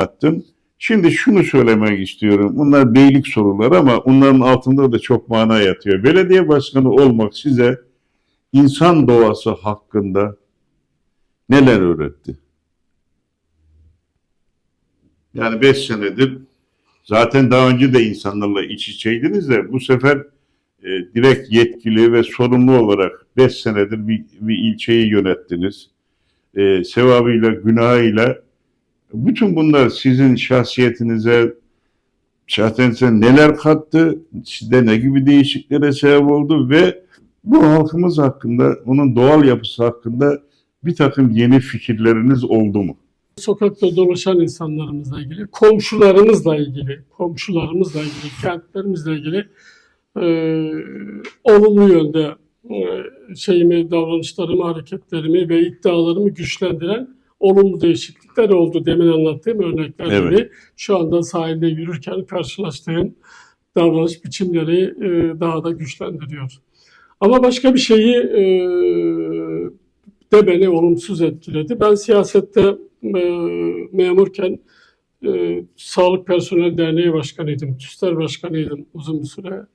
attım. Şimdi şunu söylemek istiyorum. Bunlar beylik sorular ama onların altında da çok mana yatıyor. Belediye başkanı olmak size insan doğası hakkında neler öğretti? Yani beş senedir zaten daha önce de insanlarla iç içeydiniz de bu sefer e, direkt yetkili ve sorumlu olarak beş senedir bir, bir ilçeyi yönettiniz. E, sevabıyla, günahıyla bütün bunlar sizin şahsiyetinize, şahsiyetinize neler kattı, sizde ne gibi değişikliklere sebep oldu ve bu halkımız hakkında, onun doğal yapısı hakkında bir takım yeni fikirleriniz oldu mu? sokakta dolaşan insanlarımızla ilgili, komşularımızla ilgili, komşularımızla ilgili, kentlerimizle ilgili e, olumlu yönde e, şeyimi, davranışlarımı, hareketlerimi ve iddialarımı güçlendiren olumlu değişiklikler oldu. Demin anlattığım örnekler Evet. gibi şu anda sahilde yürürken karşılaştığım davranış biçimleri e, daha da güçlendiriyor. Ama başka bir şeyi e, de beni olumsuz etkiledi. Ben siyasette e, memurken e, Sağlık Personel Derneği Başkanıydım, TÜSTER Başkanıydım uzun bir süre.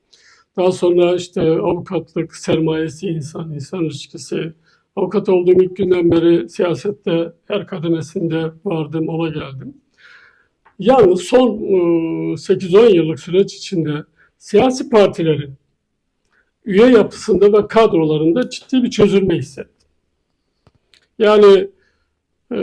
Daha sonra işte avukatlık, sermayesi insan, insan ilişkisi. Avukat olduğum ilk günden beri siyasette her kademesinde vardım, ona geldim. Yalnız son e, 8-10 yıllık süreç içinde siyasi partilerin üye yapısında ve kadrolarında ciddi bir çözülme hissettim. Yani e,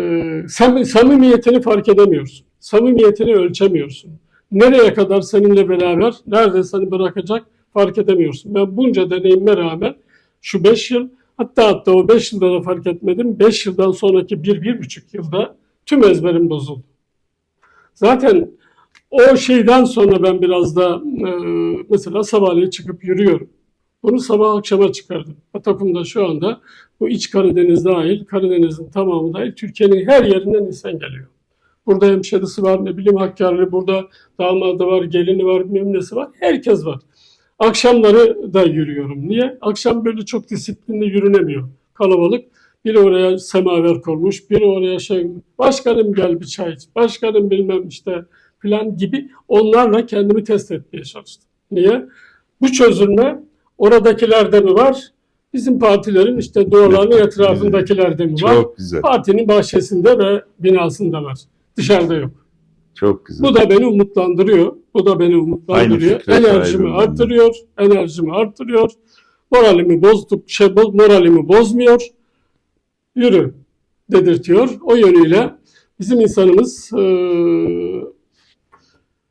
sam- samimiyetini fark edemiyorsun. Samimiyetini ölçemiyorsun. Nereye kadar seninle beraber, nerede seni bırakacak fark edemiyorsun. Ben bunca deneyime rağmen şu 5 yıl, hatta hatta o 5 yılda da fark etmedim. 5 yıldan sonraki 1-1,5 yılda tüm ezberim bozuldu. Zaten o şeyden sonra ben biraz da e, mesela sabahleyin çıkıp yürüyorum. Bunu sabah akşama çıkardım. Atakum'da şu anda bu iç Karadeniz dahil, Karadeniz'in tamamı dahil Türkiye'nin her yerinden insan geliyor. Burada hemşerisi var, ne bileyim Hakkari, burada damadı var, gelini var, bilmem nesi var. Herkes var. Akşamları da yürüyorum. Niye? Akşam böyle çok disiplinli yürünemiyor. Kalabalık. Biri oraya semaver kurmuş, biri oraya şey, başkanım gel bir çay iç, başkanım bilmem işte falan gibi onlarla kendimi test etmeye çalıştım. Niye? Bu çözülme oradakilerde mi var? Bizim partilerin işte doğrularının etrafındakilerde mi var? Çok güzel, Partinin bahçesinde ve binasında var. Dışarıda yok. çok güzel. Bu da beni umutlandırıyor. Bu da beni umutlandırıyor. Enerjimi sahibim. arttırıyor. Enerjimi arttırıyor. Moralimi bozduk, şey, moralimi bozmuyor. Yürü dedirtiyor. O yönüyle bizim insanımız eee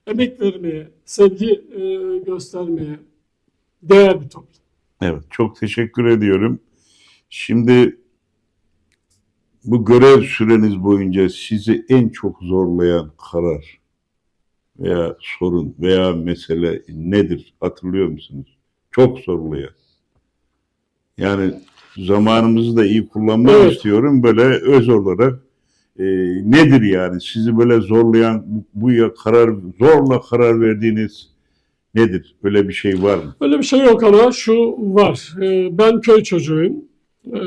emek vermeye, sevgi eee, göstermeye değer bir toplum. Evet, çok teşekkür ediyorum. Şimdi bu görev süreniz boyunca sizi en çok zorlayan karar veya sorun veya mesele nedir? Hatırlıyor musunuz? Çok zorlayan. Yani zamanımızı da iyi kullanmak Evet. istiyorum. Böyle öz olarak e, nedir yani? Sizi böyle zorlayan bu, ya karar zorla karar verdiğiniz nedir? Böyle bir şey var mı? Öyle bir şey yok ama şu var. Ee, Ben köy çocuğuyum. Ee,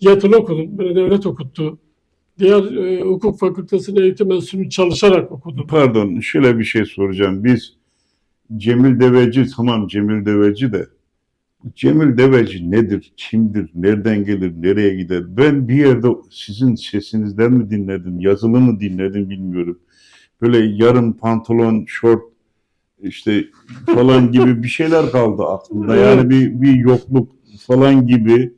Yatılı okudum. Beni devlet okuttu. Diğer e, hukuk fakültesinde eğitim enstitüsünü çalışarak okudum. Pardon, şöyle bir şey soracağım. Biz Cemil Deveci, tamam Cemil Deveci de Cemil Deveci nedir, kimdir, nereden gelir, nereye gider? Ben bir yerde sizin sesinizden mi dinledim, yazılı mı dinledim bilmiyorum. Böyle yarım pantolon, şort işte falan gibi bir şeyler kaldı aklımda. Yani bir, bir yokluk falan gibi.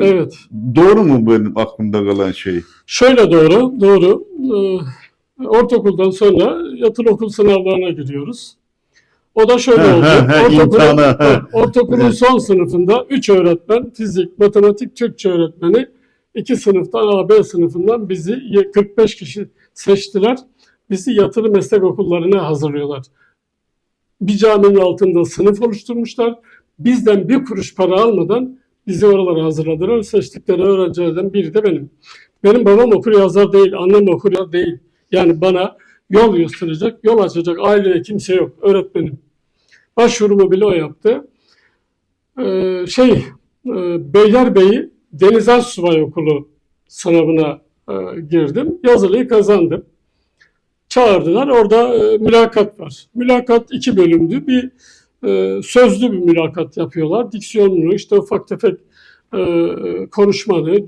Evet. Doğru mu benim aklımda kalan şey? Şöyle doğru, doğru. Ee, Ortaokuldan sonra yatılı okul sınavlarına giriyoruz. O da şöyle oldu. Ortaokulun, ortaokulun son sınıfında 3 öğretmen, fizik, matematik, Türkçe öğretmeni, iki sınıftan A, B sınıfından bizi 45 kişi seçtiler. Bizi yatılı meslek okullarına hazırlıyorlar. Bir caminin altında sınıf oluşturmuşlar. Bizden bir kuruş para almadan bizi oralara hazırladılar. Seçtikleri öğrencilerden biri de benim. Benim babam okur yazar değil, annem okur yazar değil. Yani bana yol gösterecek, yol açacak ailede kimse yok. Öğretmenim. Başvurumu bile o yaptı. Ee, şey, e, Beylerbeyi Deniz Subay Okulu sınavına e, girdim. Yazılıyı kazandım. Çağırdılar. Orada e, mülakat var. Mülakat iki bölümdü. Bir e, sözlü bir mülakat yapıyorlar. Diksiyonunu, işte ufak tefek e, konuşmanı,